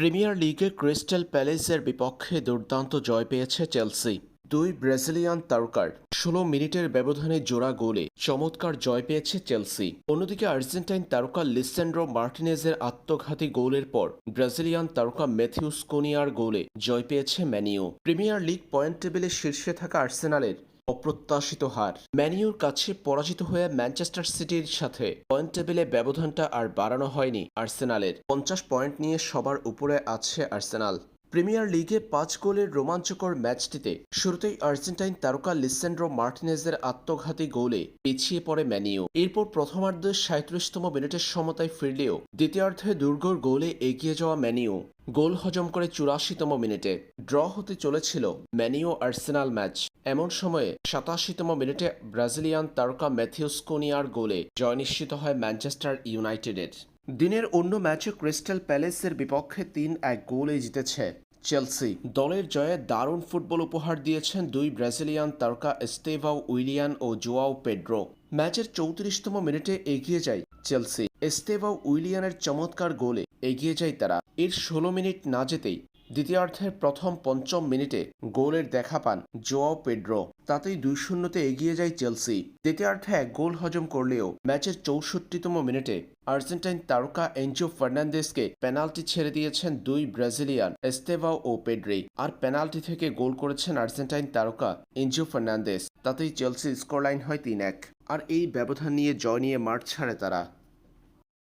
Premier লিগে crystal প্যালেসের বিপক্ষে দুর্দান্ত জয় পেয়েছে চেলসি। দুই ব্রাজিলিয়ান তারকার ষোলো মিনিটের ব্যবধানে জোড়া গোলে চমৎকার জয় পেয়েছে চেলসি। অন্যদিকে আর্জেন্টাইন তারকা লিসেন্ড্রো মার্টিনেজের আত্মঘাতী গোলের পর ব্রাজিলিয়ান তারকা ম্যাথিউস কোনিয়ার গোলে জয় পেয়েছে ম্যানিও। প্রিমিয়ার লিগ পয়েন্ট টেবিলে শীর্ষে থাকা আর্সেনালের অপ্রত্যাশিত হার। ম্যানিউর কাছে পরাজিত হয়ে ম্যানচেস্টার সিটির সাথে পয়েন্ট টেবিলে ব্যবধানটা আর বাড়ানো হয়নি আর্সেনালের। পঞ্চাশ পয়েন্ট নিয়ে সবার উপরে আছে আর্সেনাল। প্রিমিয়ার লিগে পাঁচ গোলের রোমাঞ্চকর ম্যাচটিতে শুরুতেই আর্জেন্টাইন তারকা লিসেন্ড্রো মার্টিনেজের আত্মঘাতী গোলে পিছিয়ে পড়ে ম্যানিও। এরপর প্রথমার্ধে সাঁত্রিশতম মিনিটের সমতায় ফিরলেও দ্বিতীয়ার্ধে দুর্গর গোলে এগিয়ে যাওয়া ম্যানিও গোল হজম করে চুরাশিতম মিনিটে ড্র হতে চলেছিল ম্যানিও আর্সেনাল ম্যাচ। এমন সময়ে সাতাশিতম মিনিটে ব্রাজিলিয়ান তারকা ম্যাথিউস কোনিয়ার গোলে জয় নিশ্চিত হয় ম্যানচেস্টার ইউনাইটেডের। দিনের অন্য ম্যাচে ক্রিস্টাল প্যালেসের বিপক্ষে তিন এক গোলে জিতেছে চেলসি। দলের জয়ে দারুণ ফুটবল উপহার দিয়েছেন দুই ব্রাজিলিয়ান তারকা এস্তেভাও উইলিয়ান ও জোয়াও পেড্রো। ম্যাচের চৌত্রিশতম মিনিটে এগিয়ে যায় চেলসি। এস্তেভাও উইলিয়ানের চমৎকার গোলে এগিয়ে যায় তারা। এর ষোলো মিনিট না যেতেই দ্বিতীয়ার্ধের প্রথম পঞ্চম মিনিটে গোলের দেখা পান জোয়াও পেড্রো। তাতেই দুই শূন্যতে এগিয়ে যায় চেলসি। দ্বিতীয়ার্ধে এক গোল হজম করলেও ম্যাচের চৌষট্টিতম মিনিটে আর্জেন্টাইন তারকা এনজো ফার্নান্দেসকে পেনাল্টি ছেড়ে দিয়েছেন দুই ব্রাজিলিয়ান এস্তেভাও ও পেড্রি। আর পেনাল্টি থেকে গোল করেছেন আর্জেন্টাইন তারকা এনজো ফার্নান্দেস তাতেই চেলসি স্কোরলাইন হয় তিন এক। আর এই ব্যবধান নিয়ে জয় নিয়ে মাঠ ছাড়ে তারা।